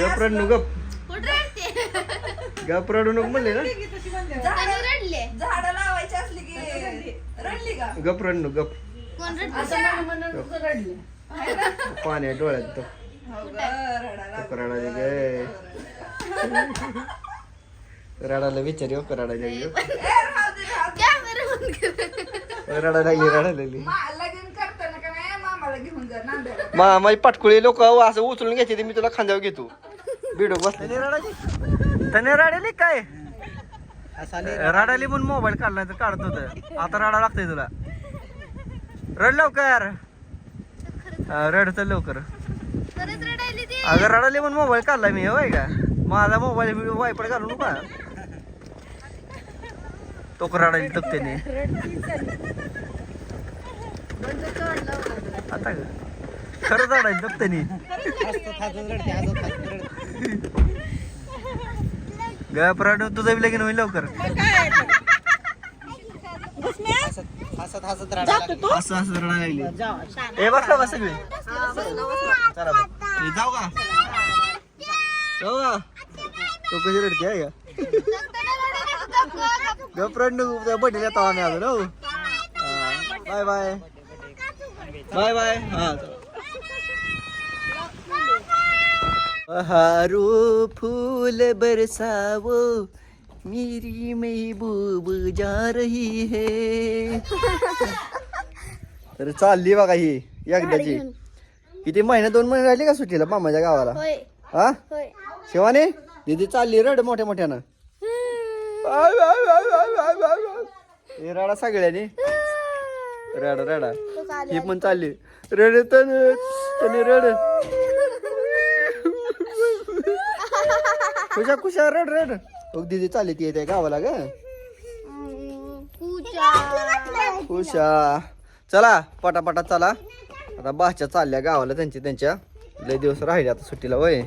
गप रडू गप गप रडू नको म्हणले ना. रडले झाडं लावायची असली की रडली. का? गप रडू गप. कोण रडते पाणी आहे डोळ्यात तर हो ग, रडायला. गे रडायला विचार येऊ रडायला गे रडायला माझी पाटकुळी लोक असं उचलून घ्यायचे ते मी तुला खांद्यावर घेतो. बिडो बस त्याने रडायली काय? रडायली पण मोबाईल काढला तर काढत होत. आता रडा लागतंय तुला. रड लवकर. रड तर लवकर. अगं रडायली पण मोबाईल काढला मी होय का? माझा मोबाईल वायपड घालू नका तो रडायली तर त्याने आता ग. खरंच रडायली तर त्याने गप रडू तुझं बी लगीन होईल लवकर. हसत हसत राहिला असं असं रडायला लागली. ए बसला बस सगळे. चला बघ. ए, जाऊ का? जाऊ का? तो कशी रडते आहे का गप रडू त्या बड्डेला येतो आम्ही अजून हो. Bye bye. Bye bye. हा बहारो फूल बरसावो मेरी महबूब जा रही है। तर चालली बघा ही एकदाची. किती महिना दोन महिने राहिले का सुट्टीला मामाच्या गावाला? होय. हा? होय. शिवानी दीदी चालली रड मोठ्या मोठ्यानं. हे रडा सगळ्यानी. रडा रडा. ही पण चालली. रड तने तने रड. खुशा खुशा रड रड. दीदी चालली ती त्या गावाला ग. खुशा चला पटापटा चला. आता बाच्या चालल्या गावाला त्यांच्या त्यांच्या. लय दिवस राहिले आता सुट्टीला वय.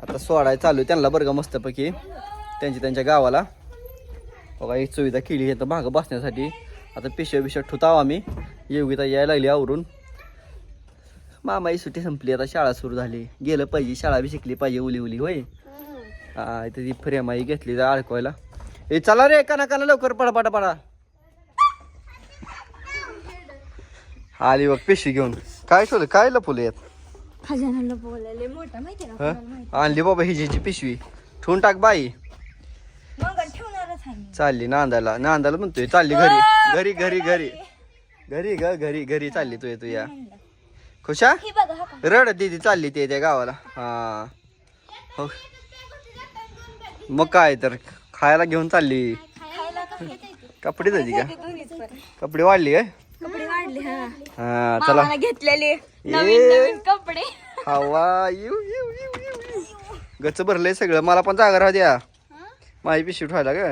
आता सोडाय चालू आहे त्यांना बरं का मस्तपैकी. त्यांच्या त्यांच्या गावाला. बघा एक सुविधा केली आहे. तर मागं बसण्यासाठी. आता पिशव्या बिशव्या ठुताव आम्ही. योगिता यायला लागली आवरून. मामाई सुट्टी संपली आता शाळा सुरू झाली. गेलं पाहिजे शाळा बी शिकली पाहिजे उली उली होय हा इथे ती फ्रेमाई घेतली जा अडकवायला. ए चला रे काना काना लवकर पडा पडा पडा. आली बघ पिशवी घेऊन. काय ठेवलं? काय लपवलं यात? हं? आणली बाबा हिजीची पिशवी. ठेवून टाक बाई. चालली नांदायला नांदायला म्हणतोय चालली घरी. घरी घरी घरी. घरी ग घरी घरी चालली तू तू या. खुशा? ही बघा हा का. रड दीदी चालली ते त्या गावाला. हा. हो. मग काय तर खायला घेऊन चालली. खायला का? कपडे जायची का कपडे वाढली काय? कपडे वाढले हा. हा चला. घेतलेले कपडे. हवा येऊ येऊ येऊ येऊ येऊ. गच्च भरलंय सगळं. मला पण जागा राहू द्या. माझी पिशवी ठेवायला का?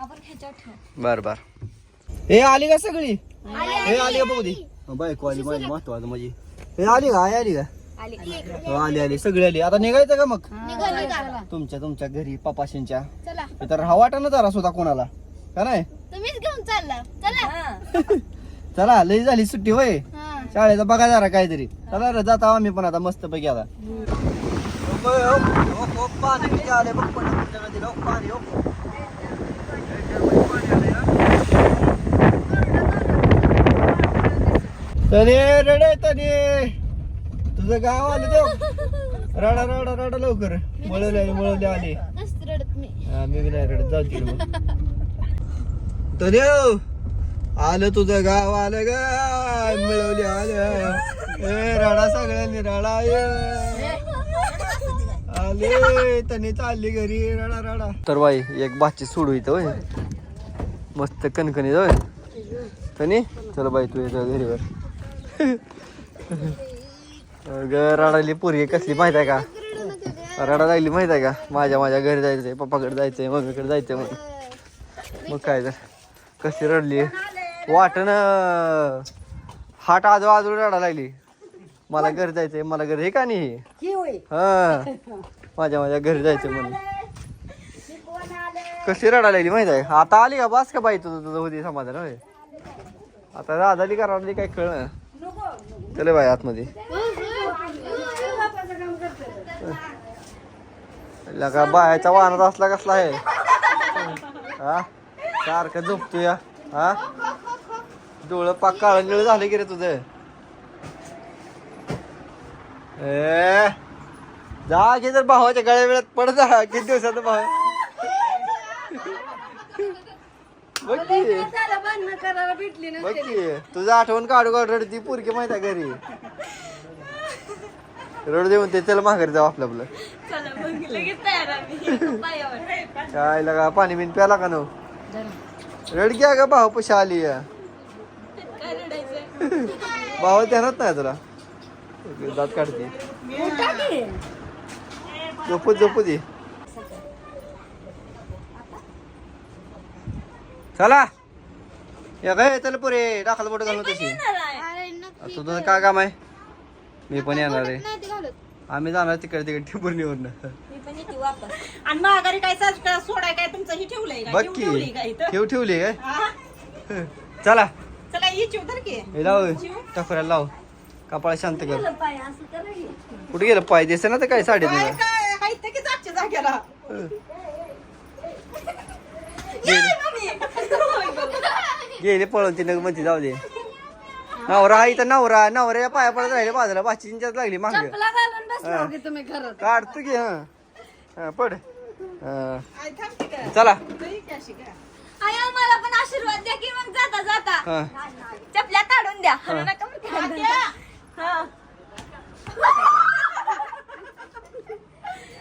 आपण ह्याच्यावर ठेवू. बर बर. हे आली का सगळी? हे आली का बघू दे? बायको आली माझी महत्वाचं माझी हे आली का? आई आली का? आली हो आली आली. सगळी आली. आता निघायचं का मग? निघा निघा तुमच्या तुमच्या घरी पपाशींच्या चला. तर हा वाटा ना जरा सुद्धा कोणाला. का नाही? तुम्हीच घेऊन चालला. चला. चला लई झाली सुट्टी होय. हा. शाळेचा बघा जरा काहीतरी. चला रे जाता आम्ही पण आता मस्त पैकी आता पाणी किती आले बघ पण तुमच्या नदीला. हो, पाणी हो. तने रडे तने. तुझं गाव आलं तो. रडा रडा रडा लवकर. मळवले आले. मळवले आले मी हा, मी बी नाही रडत. जाऊ तिकडे तने आलं तुझं गाव आलं ग. मिळवली आलं. ए रडा सगळ्यांनी रडा ये आले तने चालली घरी. रडा रडा. तर बाई एक बाची सोडू इथं होय. मस्त कणकणीत होय. तनी चल बाई तू येतो घरीवर ग रडायली पोरगी कसली माहीत आहे का? रडा लागली माहीत आहे का? माझ्या माझ्या घरी जायचंय पप्पाकडे जायचंय मम्मीकडे जायचंय म्हणून. मग काय तर. कशी रडली? वाटण हाट आजू आजू रडा लागली. मला घरी जायचंय मला घरी हे का नाही? हा माझ्या माझ्या घरी जायचं म्हणून. कशी रडा लागली माहीत आहे? आता आली का? बास का बाई तुझं तुझं होती समाधान होय? आता राजाली का रडली काय कळ चले बाय आतमध्ये. का बायाच्या वाहनात असला कसला आहे. हा? सारखं झोपतो या हा? डोळं पाक काळ निळ झाले की रे तुझं. जा की जर भावाच्या गळ्या वेळात पडत किती दिवसाचा भाव. बघ की. करायला भेटली बघ की. तुझं आठवण काढू काढू रडती पोरगी माहिती आहे घरी? रड देऊन ते त्याला माघारी जाऊ आपलं आपलं. चला मग लगेच तयार आम्ही पायावर. काय लगा पाणी बिन प्याला का नो रड घ्या का भाऊ पशी आली या काय रडायचं ध्यानात नाही तुला? दात काढते. झोपू झोपू दे. चला. या काय चल पुरे दाखल बोट घालून तशी. तुझं काय काम आहे मी पण येणार आहे. आम्ही जाणार तिकडे तिकडे वापस. आणि माघारी काय सोडाय काय तुमचं? ही ठेवलंय का? बघ ठेव- ठेवली की का इथं? ठेव ठेवली काय? चला. चला तर की. लाव टकोऱ्याला लाव. कपाळ शांत कर. कुठे गेलं पाय? दिसे ना तर काय साडी काय तुझं काय हाय ते की जागच्या जाग्याला गेले पळून तिने म्हणते जाऊ दे. नवरा तर नवरा नवऱ्या पाया पडत राहिले बाजूला बाचींच्याच लागली माग. चपला घालून बसला की तुम्ही काढतो की हा. हा, पड. हा. की चला. तरी की अशी काय आयो मला पण आशीर्वाद द्या की मग जाता जाता. हा. चपल्या काढून द्या. हाणू नका बरं का. हा.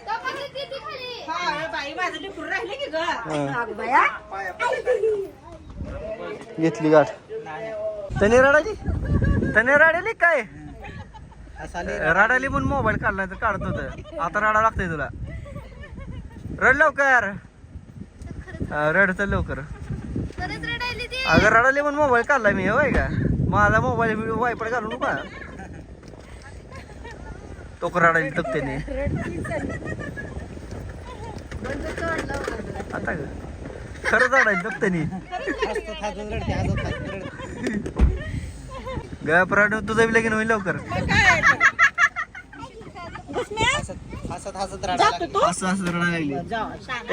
कपाटात किती खाली? हा. बाई माझं टिपूर राहिले की ग. हा. अगं बाया. घेतली गाठ. तने रडाली तने रडाली काय? रडाली म्हणून मोबाईल काढला तर काढत होत. आता रडा लागतंय तुला. रड लवकर. रड चल लवकर. अगं रडाली म्हणून मोबाईल काढला मी होय का? माझा मोबाईल वायपड घालू नका. तो का रडायली तपतेने आता खरं खरंच रडायली त्यांनी? गप रड तुझं बी लगीन होईल लवकर. असं असं रडायला लागली.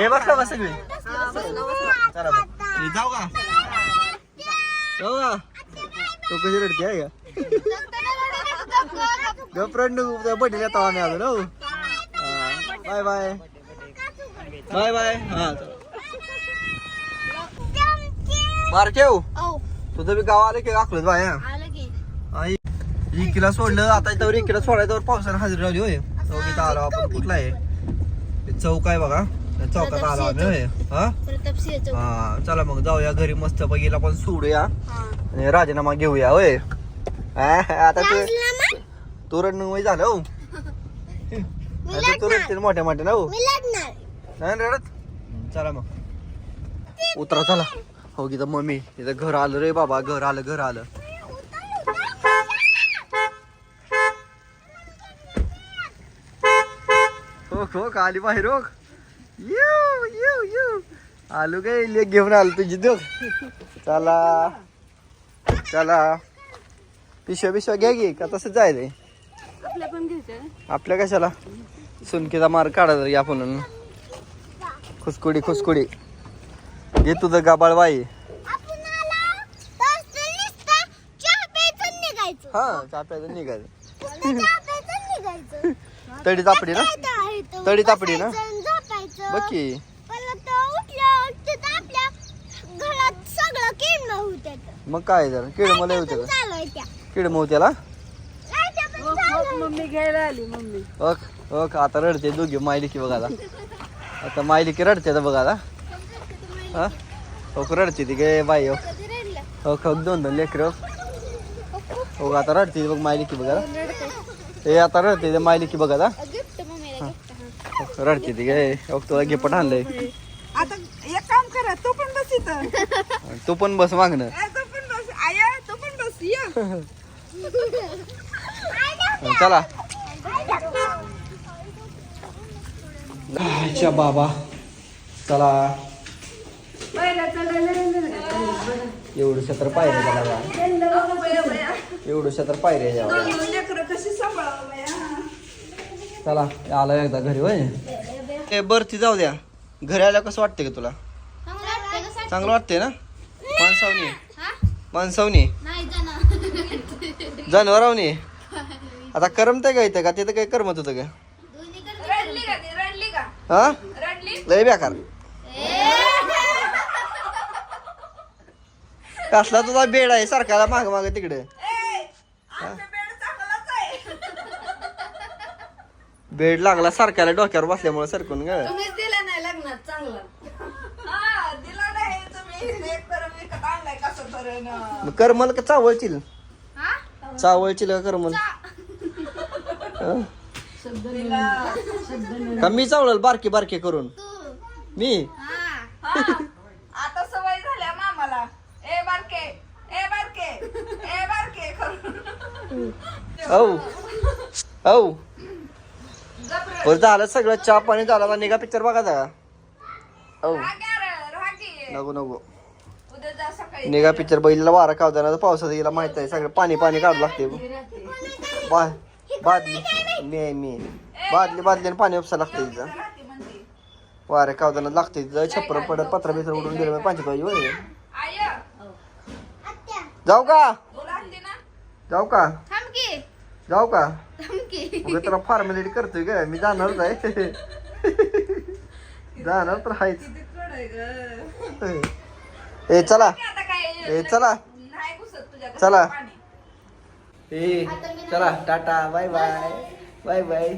ए बसला सगळे. चला बघ. जाऊ का? जाऊ का? तो कशी रडते आहे का? गप रड नको येतो आम्ही अजून हो. Bye bye. Bye bye. हा औ. तुझं बी गाव आलं की आखलं बाय. आई इकीला सोडलं आता इथं इकीला सोडायचं पावसानं हजेरी लावली होय. चौकीत आलो आपण कुठला आहे? ते चौक आहे बघा. चौकात आलो आम्ही होय. हा? हा चला मग जाऊया घरी मस्त पैकीला पण सोडूया. आणि राजीनामा घेऊया होय. आता तू तू रणवय झालं हो. तू रडते मोठ्या मोठ्या ना हो. नाही रडत? चला मग. उतरा चला. हो की मम्मी इथं घर आलं रे बाबा घर आलं घर आलं. हो हो का आली बाहेर हो? येऊ येऊ येऊ. आलो काय लेक घेऊन आलो तुझी देऊ चला. चला. पिशव्या पिशव्या घ्या की का तसं जायचंय आपल्या कशाला? सुनकीचा मार काढा तरी आपण खुसकुडी खुसकुडी घे तुझं गाबाळ बाई आपण आला तर नुसतं चहा प्यायचं निघायचं. हा चाप्याचं निघायचं. पुन्हा चहा प्यायचं निघायचं. तडी तापडी ना? काय तर आहे तो. तडी तापडी ना? बसायचं आणि झोपायचं. बघ की. परत उठलं तिथं आपल्या घरात सगळं किडणं होत्यात मग काय जर? किड मला येऊ त्याला किड मग त्याला? लाईट्या पण चालू आहे. मम्मी घ्यायला आली मम्मी. ओक ओक आता रडते दोघी मायली की बघा आता आता मायली की रडते आता बघा आता हा ओक रडते ती गे बाई? ओक ओक दोन दोन लेकर ओक आता रडते बघ मायली की बघा ए आता रडते ते मायली की बघा आता गिफ्ट मम्मीला गिफ्ट ओक, रडते ती गे ओक तुला गिफ्ट आणलंय आता एक काम करा तू पण बस इथं तू पण बस मागणं ए, तू पण बस आया तू पण बस ये चला अच्छा बाबा चला एवढं तर पायऱ्या त्याला एवढं तर पायऱ्या कशी बाया? चला आलं एकदा घरी होय. बरं ती जाऊ द्या. घरी आल्यावर कसं वाटतंय का तुला? चांगलं वाटतंय ना? माणसावनी. माणसावनी. जनावरावनी. आता करमतंय का इथं? का तिथं काही करमत होतं का रडली का ती? रडली का? हा? रडली? लय बेकार. कसला तुझा बेड आहे? सारखाला माग माग तिकडे. आमचा बेड चांगलाच आहे. बेड लागला सारख्याला डोक्यावर बसल्यामुळे सरकून ग. तुम्हीच दिला नाही लग्नात चांगलं. हा दिला नाही तुम्ही. एक तर विकत आणलाय कसं तर न. मग करमल का चावळतील चावळतील का करमल? हं? का मी चावळल बारके बारके करून? मी? हा आता सवय झाल्या मामाला ए बारके ए बारके ए बारके करून औ. औ. बरं झालं सगळं चहा पाणी झालं आता निघा पिक्चर बघायचा का औ. नको नको. जा निघा पिक्चर बैलीला वारा कावताना पावसात गेला माहीत आहे सगळं पाणी पाणी काढू लागते बा बादली. मी मी. बादली बादलीने पाणी उपसा लागते तिथं. वाऱ्या कावताना लागते तिथं. छप्पर पडत पत्रा बित्र उडून गेलं पाहिजे आय जाऊ का? जाऊ की. जाऊ का? उगा त्याला फॉर्मॅलिटी करतोय का मी जाणारच आहे. जाणार तर आहे ग. ए चला. ए चला. नाही घुसत तुझ्या चला. पाणी. ए चला Tata bye bye. Bye bye.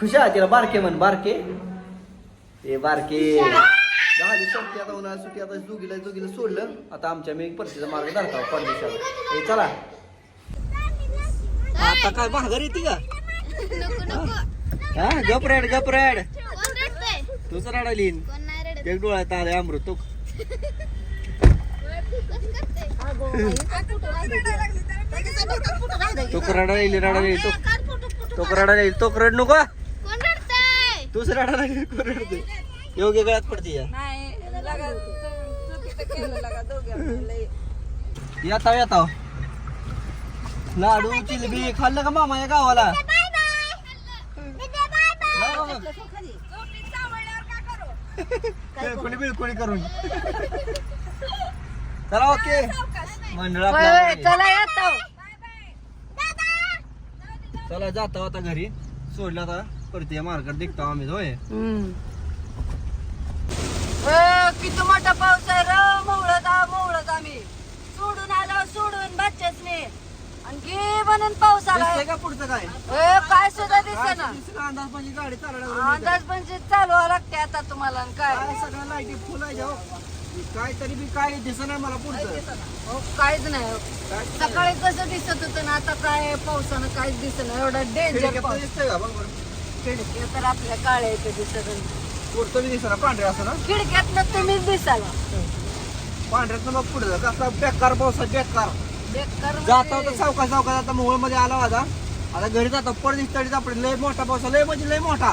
खुशा तिला बारके म्हण बारके. ए बारके. झाली सुट्टी आता उन्हाळ्यात सुट्टी आता दोघीला दोघीला सोडलं. आता आमच्या मी परतीचा मार्ग धरता परदेशाला. ए चला. आता काय माघार येते का? नको नको. हा? गपरेड गपरेड तूच रडत. एक डोळ्यात आले अमृत तो तो रडायली रडायली तो तो रडायली तो रड नको. तूच रडते योग्य गळ्यात पडते या. नाही लगा तू चुकीचं केलं लगा दोघे येता येता लाडू जिलेबी खाल्लं का मामा या गावाला? करून. चला ओके. मंडळ आपलं चला येतो चला जातो आता घरी. सोडलं आता. परत मार्केट दिखतो आम्ही होय. किती मोठा पाऊस आहे र मोवळत मोवळत आम्ही सोडून आलो सोडून बच्चेच आणि घे म्हणून पाऊस आला दिसतंय का पुढचं काय? ए, काय सुद्धा दिसेना दिसलं अंदाज म्हणजे गाडी अंदाज म्हणजे चालवा लागते आता तुम्हाला आणि काय? काय सगळ्या लाईटी फुल आहे जाऊ काय तरी बी काय दिसत नाही मला पुढचं. हो, काहीच नाही. सकाळी कसं दिसत होतं ना आता काय पावसानं काहीच दिसत नाही. एवढा डेंजर पाऊस. दिसतंय का बघ बरं. खिडक्या तर आपल्या काळ्या इथे दिसत नाही. पुढचं बी दिसणार पांढऱ्या असं ना? खिडक्यातनं तुम्हीच दिसाला पांढऱ्यात मग पुढे कसला बेकार बेकार बेकार. जाता होता सावकाश सावकाश आता मोहोळमध्ये आला होता. आता घरी जातो परत तरी आपण लय मोठा पाऊस लय म्हणजे लय मोठा.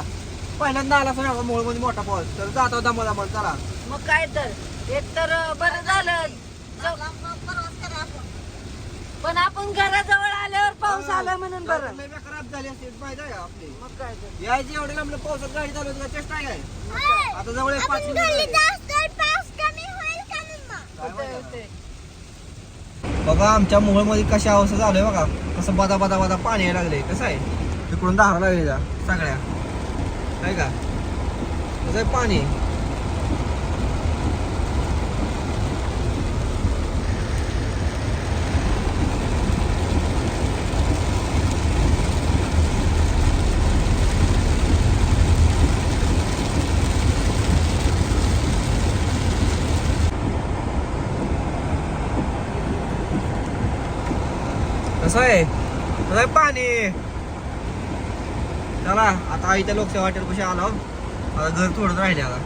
पहिल्यांदा आला असं मोहोळमध्ये मोठा पाऊस. तर जाता होता मला मला चला. मग काय तर. एक तर बरं झालं. पण आपण घराजवळ आल्यावर पाऊस आला म्हणून बरं. अपघात झाली असते. माहिती आहे आपली? मग काय तर. यायची एवढे लांबलं पावसात गाडी चालू होती का? चेष्टा आहे काय? आता जवळ एक पाच मिनिट होतंय, होतंय. बघा आमच्या मोहोळमध्ये कशा अवस्था आहे बघा. कसं बदा बदा बदा पाणी यायला लागले कसं आहे? तिकडून दहा लागले जा सगळ्या. काय का? कसं आहे पाणी? कसं आहे? कसं आहे पाणी? चला आता इथे लोकसेवा हॉटेल कशी आलो. आता घर थोडंच राहिले आता.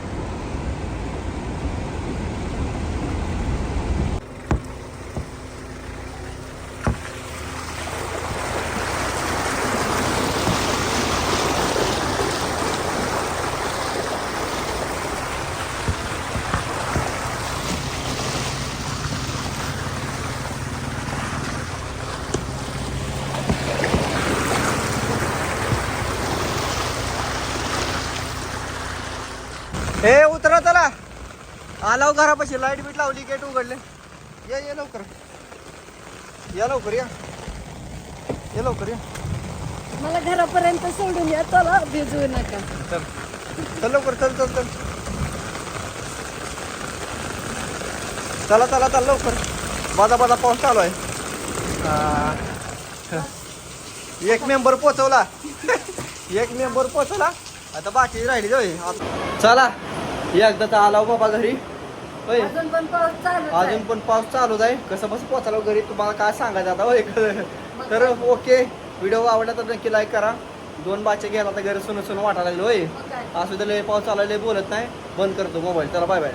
हे उतरा चला. आलाव घरापाशी. लाइट बीट लावली गेट उघडले. या ये लवकर. या लवकर या. ये लवकर या. मला घरापर्यंत सोडून या चला भिजवू नका. चल. चल लवकर चल चल चल. चला चला चल लवकर. बाजा बाजा पाऊस चालू आहे. एक मेंबर पोचवला एक मेंबर पोचवला आता बाकी राहिली जाऊ चला. एकदा तर आला हो बाबा घरी. होय. अजून पण पाऊस चालू अजून पण पाऊस चालूच आहे. कसं बस पोचायला घरी तुम्हाला काय सांगायचं आता होय तर ओके. व्हिडिओ आवडला तर नक्की लाईक करा. दोन बाचे घ्यायला आता घरी सुन सुन वाटायला लागलो होय. असू लय पाऊस चालू आहे, लय बोलत नाही. बंद करतो मोबाईल चला बाय बाय